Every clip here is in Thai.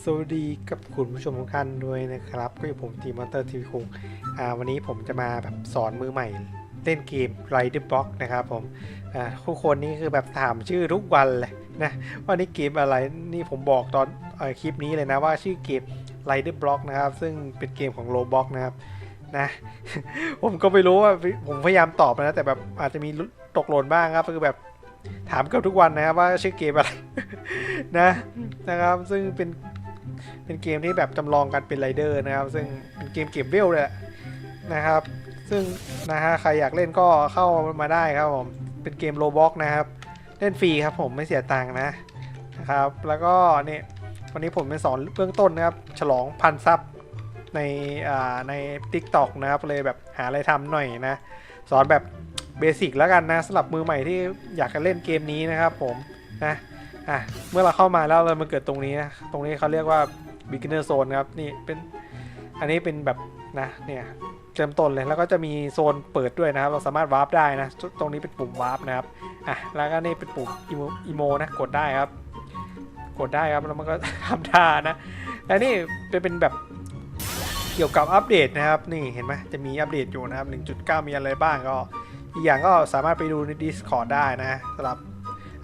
สวัสดีกับคุณผู้ชมทุกท่านด้วยนะครับ ก็อยู่ผมทีมมอนเตอร์ทีวีคุงวันนี้ผมจะมาแบบสอนมือใหม่ เล่นเกม Rider Block นะครับผมทุกคนนี่คือแบบถามชื่อทุกวันเลยนะว่านี่เกมอะไรนี่ผมบอกตอนเอ่อคลิปนี้เลยนะว่าชื่อเกม Rider Block นะครับ ซึ่งเป็นเกมของ Roblox นะครับนะผมก็ไม่รู้ว่าผมพยายามตอบนะแต่แบบอาจจะมีตกหล่นบ้างครับคือแบบถามเกือบทุกวันนะครับว่าชื่อเกมอะไรนะนะครับ ซึ่งเป็น เป็นเกมที่แบบจำลองกันเป็นไรเดอร์นะครับ ซึ่งเป็นเกมเก็บเวลเลยแหละนะครับ ซึ่งนะฮะใครอยากเล่นก็เข้ามาได้ครับผม เป็นเกมโลบ็อกนะครับ เล่นฟรีครับผมไม่เสียตังค์นะนะครับ แล้วก็เนี่ยวันนี้ผมเป็นสอนเบื้องต้นนะครับ ฉลองพันซับในอ่าใน t ิ k t o k นะครับ เลยแบบหาอะไรทำหน่อยนะ สอนแบบเบสิกแล้วกันนะสำหรับมือใหม่ที่อยากจะเล่นเกมนี้นะครับผมนะ อะเมื่อเราเข้ามาแล้วเรามาเกิดตรงนี้นะตรงนี้เขาเรียกว่า beginner zone ครับนี่เป็นอันนี้เป็นแบบนะเนี่ยเริ่มต้นเลยแล้วก็จะมีโซนเปิดด้วยนะครับ เราสามารถวาร์ปได้นะ ตรงนี้เป็นปุ่มวาร์ปนะครับอะแล้วก็นี่เป็นปุ่มอีโมนะกดได้ครับ กดได้ครับแล้วมันก็ทำท่านะและนี่เป็นเป็นแบบเกี่ยวกับอัปเดตนะครับ นี่เห็นไหมจะมีอัปเดตอยู่นะครับ 1.9 มีอะไรบ้างก็ อีกอย่างก็สามารถไปดูใน Discord ได้นะสำหรับ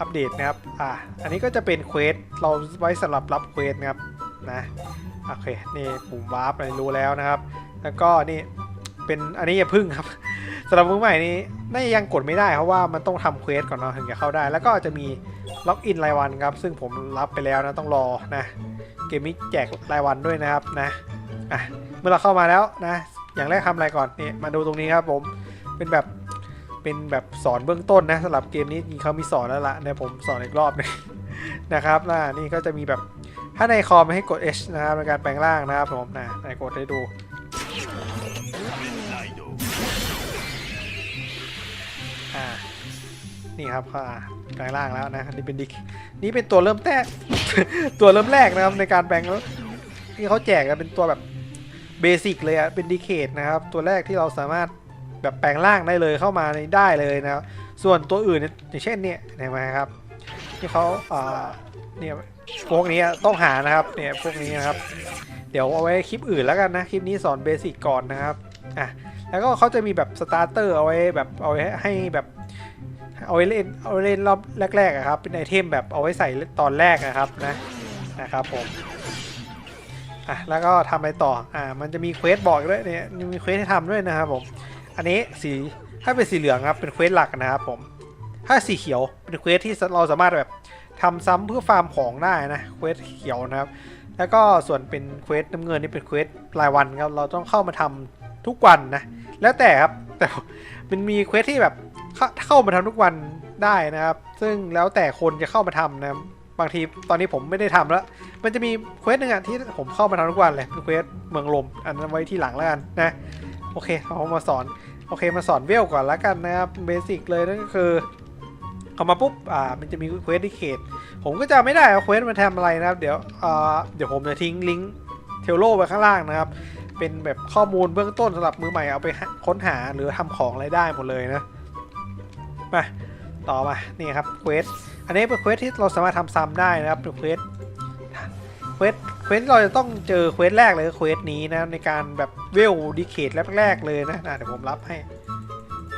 อัปเดตนะครับ อะอันนี้ก็จะเป็นเควส เราไว้สำหรับรับเควสนะครับ นะ โอเค นี่ปุ่มวาร์ปอะไรรู้แล้วนะครับ แล้วก็นี่เป็นอันนี้อย่าพึ่งครับสำหรับมือใหม่นี้น่ายังกดไม่ได้เพราะว่ามันต้องทำเควสก่อนเนาะถึงจะเข้าได้ แล้วก็จะมีล็อกอินรายวันครับ ซึ่งผมรับไปแล้วนะต้องรอนะ เกมนี้แจกรายวันด้วยนะครับนะ อะ เมื่อเราเข้ามาแล้วนะ อย่างแรกทำอะไรก่อนนี่มาดูตรงนี้ครับผม เป็นแบบ เป็นแบบสอนเบื้องต้นนะสำหรับเกมนี้จริงเขามีสอนแล้วละนี่ยผมสอนอีกรอบหนึงนะครับน่านี่ก็จะมีแบบถ้าในคอมให้กด H นะครับในการแปลงร่างนะครับผมนะในกดให้ดูนี่ครับอ่าแปลงร่างแล้วนะนี่เป็นดิกนี่เป็นตัวเริ่มแรกตัวเริ่มแรกนะครับในการแปลงแล้วที่เขาแจกกันเป็นตัวแบบเบสิกเลยอะเป็นดีเคทนะครับ ตัวแรกที่เราสามารถ แบบแปลงร่างได้เลยเข้ามาในได้เลยนะครับส่วนตัวอื่นเนี่ยอย่างเช่นเนี่ยเห็นไหมครับที่เขาอ่าเนี่ยพวกนี้ต้องหานะครับเนี่ยพวกนี้นะครับ เดี๋ยวเอาไว้คลิปอื่นแล้วกันนะคลิปนี้สอนเบสิกก่อนนะครับอะแล้วก็เขาจะมีแบบสตาร์เตอร์เอาไว้แบบเอาไว้ให้แบบเอาไว้เล่นเอาไว้เล่นรอบแรกๆครับเป็นไอเทมแบบเอาไว้ใส่ตอนแรกนะครับนะนะครับผมอะแล้วก็ทำอะไรต่ออ่ามันจะมีเควสบอกด้วยเนี่ยมีเควสให้ทำด้วยนะครับผม อันนี้สีถ้าเป็นสีเหลืองครับเป็นเควสหลักนะครับผม ถ้าสีเขียวเป็นเควสที่เราสามารถแบบทำซ้ำเพื่อฟาร์มของได้นะเควสเขียวนะครับ แล้วก็ส่วนเป็นเควสน้ำเงินนี่เป็นเควสรายวันครับเราต้องเข้ามาทำทุกวันนะ แล้วแต่ครับแต่มันมีเควสที่แบบเข้ามาทำทุกวันได้นะครับ ซึ่งแล้วแต่คนจะเข้ามาทำนะบางทีตอนนี้ผมไม่ได้ทำแล้ว มันจะมีเควสหนึ่งอะที่ผมเข้ามาทำทุกวันเลยเป็นเควสเมืองลมอันนั้นไว้ที่หลังแล้วกันนะ โอเคเรามาสอน โอเคมาสอนเวลก่อนล้วกันนะครับเบสิกเลยนั่นก็คือเข้ามาปุ๊บอ่ามันจะมีเควสที่เขต ผมก็จะไม่ได้เอาเควสมาทำอะไรนะครับ เดี๋ยวอ่าเดี๋ยวผมจะทิ้งลิงก์เทลโลไว้ข้างล่างนะครับ เป็นแบบข้อมูลเบื้องต้นสำหรับมือใหม่เอาไปค้นหาหรือทำของอะไรได้หมดเลยนะมาต่อมานี่ครับเควสอันนี้เป็นเควสที่เราสามารถทำซ้ำได้นะครับเป็นเควสเควส เควสที่เราจะต้องเจอเควสแรกเลยเควสนี้นะในการแบบเวลดีเคทแรกๆเลยนะะเดี๋ยวผมรับให้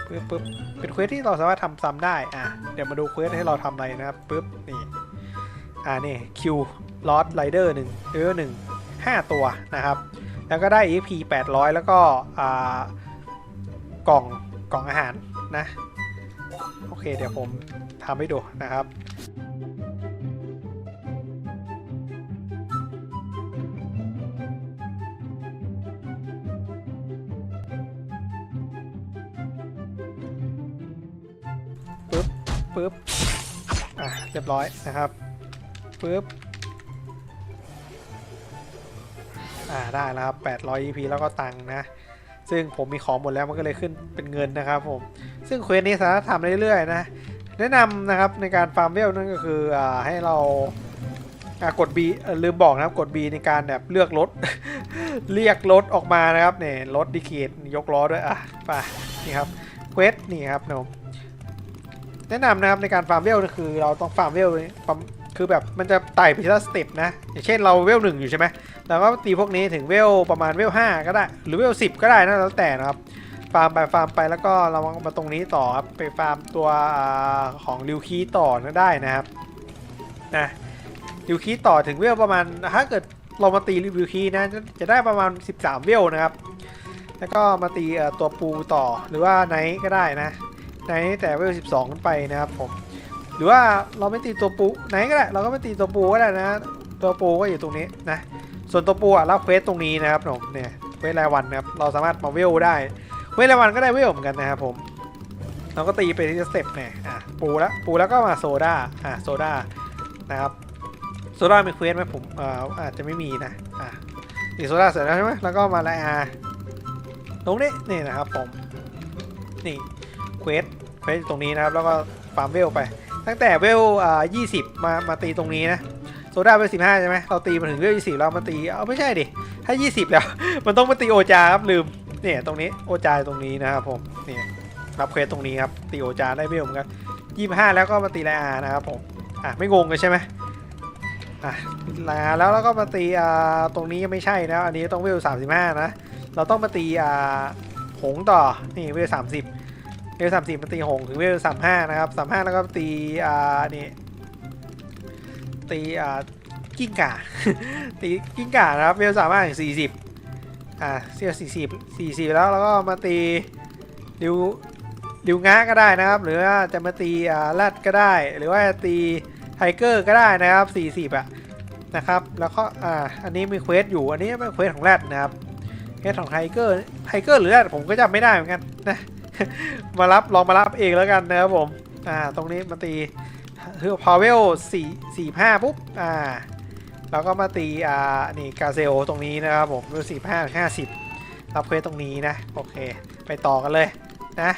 ปึ๊บปึ๊บเป็นเควสที่เราสามารถทำซ้ำได้อะเดี๋ยวมาดูเควสให้เราทำอะไรนะครับปึ๊บนี่อ่านี่คิวลอสไรเดอร์หนึ่งเออหนึ่งห้าตัวนะครับ แล้วก็ได้ EP 800 แล้วก็อ่ากล่องกล่องอาหารนะ โอเคเดี๋ยวผมทำให้ดูนะครับ ปึ๊บอะเรียบร้อยนะครับปึ๊บอ่าได้แล้วครับ800 EP แล้วก็ตังค์นะ ซึ่งผมมีของหมดแล้วมันก็เลยขึ้นเป็นเงินนะครับผม ซึ่งเควสนี้สามารถทำเรื่อยๆนะ แนะนำนะครับในการฟาร์มเวลนั่นก็คืออ่าให้เราอ่ากด B ลืมบอกนะครับกด B ในการแบบเลือกรถ เรียกรถออกมานะครับเนี่ยรถดีเคทยกล้อด้วยอะไปนี่ครับเควสนี่ครับผม แนะนำนะครับในการฟาร์มเวลคือ เราต้องฟาร์มเวลนี่ประมคคือแบบมันจะไต่ไปทีละสเต็ปนะ อย่างเช่นเราเวลหนึ่งอยู่ใช่ไหมเราก็ตีพวกนี้ถึงเวลประมาณเวลห้าก็ได้ หรือเวลสิบก็ได้นะแล้วแต่นะครับ ฟาร์มไปฟาร์มไปแล้วก็เรามาตรงนี้ต่อครับไปฟาร์มตัวอของริวคีต่อนะได้นะครับนะริวคีต่อถึงเวลประมาณถ้าเกิดเรามาตีริวคีนะจะได้ประมาณ 13 เวลนะครับ แล้วก็มาตีตัวปูต่อหรือว่าไนท์ก็ได้นะ ไนแต่เวล12ขึ้นไปนะครับผม หรือว่าเราไม่ตีตัวปูไหนก็ได้ เราก็ไม่ตีตัวปูก็ได้นะ ตัวปูก็อยู่ตรงนี้นะ ส่วนตัวปูอะรับเควสตรงนี้นะครับผมเนี่ยเวสรายวันนะครับ เราสามารถมาเวลได้ เวลรายวันก็ได้เวลเหมือนกันนะครับผม เราก็ตีไปที่สเต็ปเนี่ยอะปูแล้วปูแล้วก็มาโซดาอะโซดานะครับโซดามีเควสไหมผมเอ่ออาจจะไม่มีนะอะนี่โซดาเสร็จแล้วใช่ไหมแล้วก็มาไลอาตรงนี้นี่นะครับผมนี่เควส เควสอยู่ตรงนี้นะครับ แล้วก็ฟาร์มเวลไป ตั้งแต่เวลอ่า20มามาตีตรงนี้นะโซดาเวล15ใช่ไหมเราตีมาถึงเวล20แล้วมาตีเอาไม่ใช่ดิถ้า 20 แล้ว มันต้องมาตีโอจาครับลืมเนี่ยตรงนี้โอจาตรงนี้นะครับผมเนี่ยรับเควสตรงนี้ครับตีโอจาได้เวลเหมือนกันยี่ห้าแล้วก็มาตีไลอานะครับผมอะไม่งงเลยใช่ไหมอะไลอาแล้วแล้วก็มาตีอ่าตรงนี้ไม่ใช่นะอันนี้ต้องเวลสามสิบห้านะเราต้องมาตีอ่าหงต่อนี่เวลสามสิบ เวลสามสิบมาตีหงถึงเวลสามห้านะครับสามห้าแล้วก็ตีอ่านี่ตีอ่ากิ้งก่าตีกิ้งก่านะครับเวลสามห้าถึงสี่สิบอ่าเซียสี่สิบสี่สิบแล้วแล้วก็มาตีดิวดิวง้าก็ได้นะครับ หรือว่าจะมาตีอ่าแรดก็ได้ หรือว่าตีไทเกอร์ก็ได้นะครับสี่สิบอะนะครับแล้วก็อ่าอันนี้มีเควสอยู่อันนี้เป็นเควสของแรดนะครับเควสของไทเกอร์ไทเกอร์หรือแรดผมก็จำไม่ได้เหมือนกันนะ มารับลองมารับเองแล้วกันนะครับผมอ่าตรงนี้มาตีคือพาวเวลสี่สี่ห้าปุ๊บอ่าแล้วก็มาตีอ่านี่กาเซลตรงนี้นะครับผมรูสี่ห้าห้าสิบรับเควสตรงนี้นะโอเค ไปต่อกันเลยนะ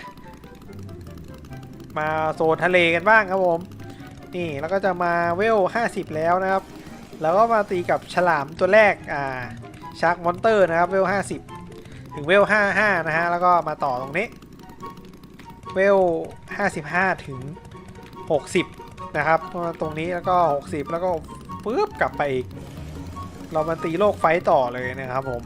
มาโซนทะเลกันบ้างครับผมนี่แล้วก็จะมาเวล50 แล้วนะครับ แล้วก็มาตีกับฉลามตัวแรกอ่าชาร์กมอนเตอร์นะครับเวล50 ถึงเวล55นะฮะแล้วก็มาต่อตรงนี้ เวล 55 ถึง 60 นะครับ ตรงนี้แล้วก็ 60 แล้วก็ปุ๊บกลับไปอีก เรามาตีโลกไฟต่อเลยนะครับผม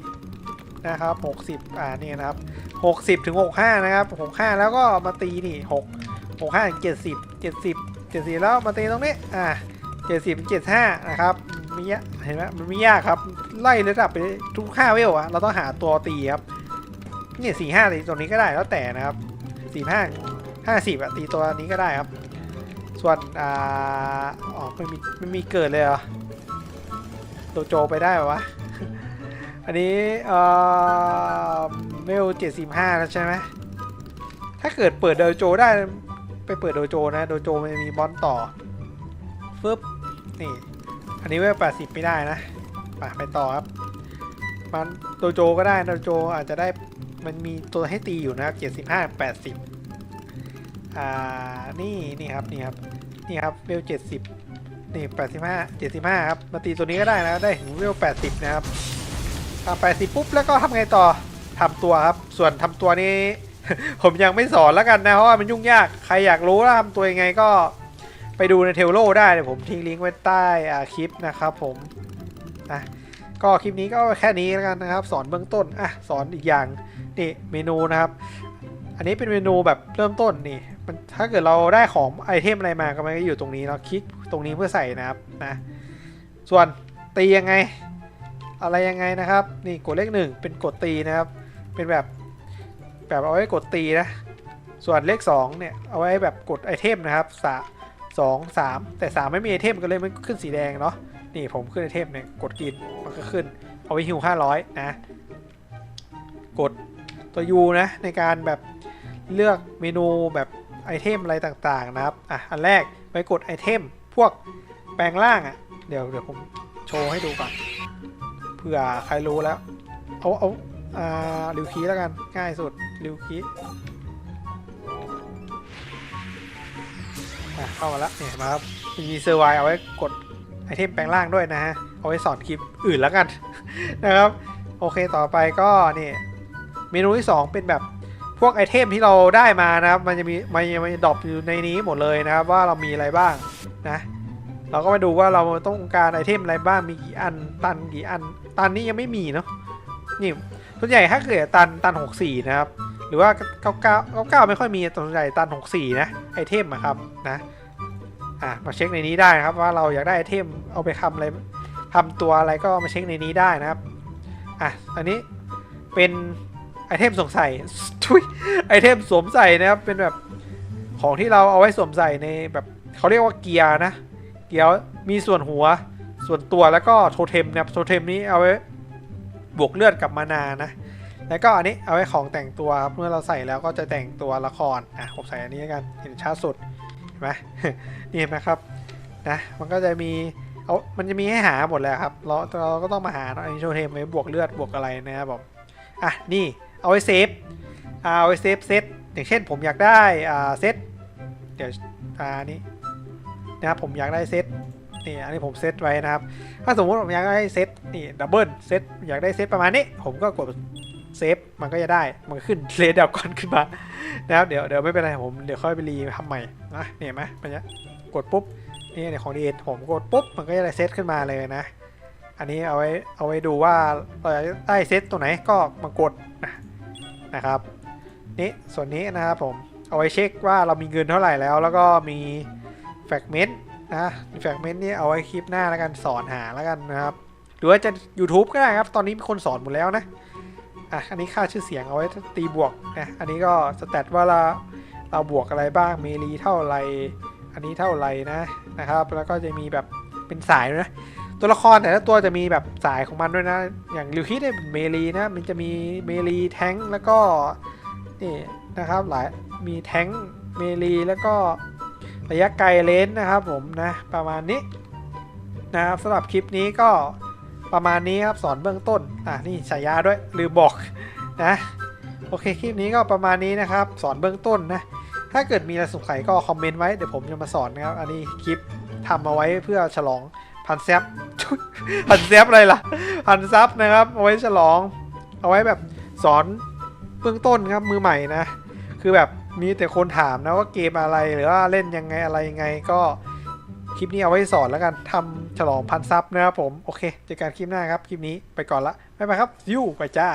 60 นะครับ 60 อ่านี่นะครับ 60 ถึง 65 นะครับ 65 แล้วก็มาตีนี่ 6 65ถึง70 70 70 แล้วมาตีตรงนี้ อ่า70ถึง75 นะครับมียากเห็นไหมมันไม่ยากครับ ไล่ระดับไปทุก5เวลอะเราต้องหาตัวตีครับ เนี่ย45ตีตัวนี้ก็ได้แล้วแต่นะครับ45 50อะตีตัวนี้ก็ได้ครับ ส่วนอ่าอ๋อไม่มีไม่มีเกิดเลยเหรอโดโจไปได้ปะวะอันนี้เอ่อเมลเจ็ดสิบห้าแล้วใช่ไหมถ้าเกิดเปิดโดโจได้ไปเปิดโดโจนะโดโจมันจะมีบอลต่อฟึบนี่อันนี้เวลแปดสิบไม่ได้นะไปไปต่อครับมันโดโจก็ได้โดโจอาจจะได้ มันมีตัวให้ตีอยู่นะครับเจ็ดสิบห้าแปดสิบอ่านี่นี่ครับนี่ครับนี่ครับเวลเจ็ดสิบนี่แปดสิบห้าเจ็ดสิบห้าครับมาตีตัวนี้ก็ได้นะได้ถึงเวลแปดสิบนะครับอ่าแปดสิบปุ๊บแล้วก็ทำไงต่อทำตัวครับ ส่วนทำตัวนี้ ผมยังไม่สอนแล้วกันนะเพราะว่ามันยุ่งยากใครอยากรู้ว่าทำตัวยังไงก็ไปดูในเทลโลได้เดี๋ยวผมทิ้งลิงก์ไว้ใต้คลิปนะครับผมนะก็คลิปนี้ก็แค่นี้แล้วกันนะครับ สอนเบื้องต้นอะสอนอีกอย่าง นี่เมนูนะครับ อันนี้เป็นเมนูแบบเริ่มต้นนี่มันถ้าเกิดเราได้ของไอเทมอะไรมาก็มันก็อยู่ตรงนี้เราคลิกตรงนี้เพื่อใส่นะครับนะส่วนตียังไง อะไรยังไงนะครับ นี่กดเลขหนึ่งเป็นกดตีนะครับ เป็นแบบแบบเอาไว้กดตีนะ ส่วนเลขสองเนี่ยเอาไว้แบบกดไอเทมนะครับสาสองสามแต่สามไม่มีไอเทมก็เลยมันขึ้นสีแดงเนาะนี่ผมขึ้นไอเทมเนี่ยกดกินมันก็ขึ้นเอาไว้หิวห้าร้อยนะ กด ตัว U นะในการแบบเลือกเมนูแบบไอเทมอะไรต่างๆนะครับ อะ อันแรกไปกดไอเทมพวกแปลงร่างอะ เดี๋ยวเดี๋ยวผมโชว์ให้ดูก่อน เผื่อใครรู้แล้ว เอาเอาอ่าริวคีแล้วกัน ง่ายสุดริวคีอะเข้ามาแล้วเนี่ยเห็นไหมครับมีเซอร์ไวเอาไว้กดไอเทมแปลงร่างด้วยนะฮะ เอาไว้สอนคลิปอื่นแล้วกันนะครับ โอเคต่อไปก็นี่ เมนูที่ 2 เป็นแบบพวกไอเทมที่เราได้มานะครับ มันจะมีมันจะมีดรอปอยู่ในนี้หมดเลยนะครับว่าเรามีอะไรบ้างนะ เราก็มาดูว่าเราต้องการไอเทมอะไรบ้างมีกี่อันตันกี่อัน ตันนี้ยังไม่มีเนาะนี่ส่วนใหญ่ถ้าเกิดตันตัน 64 นะครับ หรือว่า 99 99 ไม่ค่อยมีส่วนใหญ่ตัน 64 นะไอเทมอะครับนะอะมาเช็คในนี้ได้นะครับว่าเราอยากได้ไอเทมเอาไปทำอะไรทำตัวอะไรก็มาเช็คในนี้ได้นะครับอะอันนี้เป็น เทมสวมใส่ทุยไอเทมสวมใส่นะครับ เป็นแบบของที่เราเอาไว้สวมใส่ในแบบเขาเรียกว่าเกียร์นะ เกียร์มีส่วนหัว ส่วนตัวแล้วก็โทเทมนะครับ โทเทมนี้เอาไว้บวกเลือดกับมานานะ แล้วก็อันนี้เอาไว้ของแต่งตัวครับเมื่อเราใส่แล้วก็จะแต่งตัวละคร อะผมใส่อันนี้แล้วกัน เห็นชัดสุด เห็นไหมนี่เห็นไหมครับ นะ มันก็จะมีเอามันจะมีให้หาหมดเลยครับ เราเราก็ต้องมาหาอะอันนี้โชว์เทมไว้บวกเลือดบวกอะไรนะครับผมอะ นี่ เอาไว้เซฟเอาไว้เซฟเซตอย่างเช่นผมอยากได้เซตเดี๋ยวอ่านี้นะครับผมอยากได้เซตนี่อันนี้ผมเซตไว้นะครับ ถ้าสมมติผมอยากได้เซตนี่ดับเบิลเซตอยากได้เซตประมาณนี้ ผมก็กดเซฟมันก็จะได้มันขึ้นเลดเดลก่อนขึ้นมานะครับเดี๋ยวเดี๋ยวไม่เป็นไรผมเดี๋ยวค่อยไปรีทำใหม่นะเนี่ยเห็นไหมมันจะกดปุ๊บนี่ในของดีเอ็นผมกดปุ๊บมันก็จะได้เซตขึ้นมาเลยนะ อันนี้เอาไว้เอาไว้ดูว่าเราอยากได้เซตตัวไหนก็มากดนะ นะครับนี่ส่วนนี้นะครับผมเอาไว้เช็คว่าเรามีเงินเท่าไหร่แล้ว แล้วก็มีแฟกเมนต์นะแฟกเมนต์นี่เอาไว้คลิปหน้าแล้วกันสอนหาแล้วกันนะครับ หรือว่าจะ YouTube ก็ได้ครับ ตอนนี้มีคนสอนหมดแล้วนะอะอันนี้ค่าชื่อเสียงเอาไว้ตีบวกนะอันนี้ก็สแตทว่าเราเราบวกอะไรบ้างเมลีเท่าไหรอันนี้เท่าไหรนะนะครับ แล้วก็จะมีแบบเป็นสายด้วยนะ ตัวละครแต่ละตัวจะมีแบบสายของมันด้วยนะ อย่างลิวคิดเนี่ยเป็นเมลีนะ มันจะมีเมลีแท้งแล้วก็นี่นะครับหลายมีแท้งเมลีแล้วก็ระยะไกลเลนส์นะครับผมนะประมาณนี้นะครับสำหรับคลิปนี้ก็ประมาณนี้ครับสอนเบื้องต้นอะนี่ฉายาด้วยลืมบอกนะโอเคคลิปนี้ก็ประมาณนี้นะครับ สอนเบื้องต้นนะถ้าเกิดมีอะไรสงสัยก็คอมเมนต์ไว้เดี๋ยวผมจะมาสอนนะครับอันนี้คลิปทำเอาไว้เพื่อฉลอง พันแซบพันแซบอะไรล่ะ พันซับนะครับ เอาไว้ฉลอง เอาไว้แบบสอนเบื้องต้นครับมือใหม่นะ คือแบบมีแต่คนถามนะว่าเกมอะไรหรือว่าเล่นยังไงอะไรยังไงก็คลิปนี้เอาไว้สอนแล้วกันทำฉลองพันซับนะครับผม โอเคเจอกันคลิปหน้าครับ คลิปนี้ไปก่อนละบ๊ายบายครับยูไปจ้า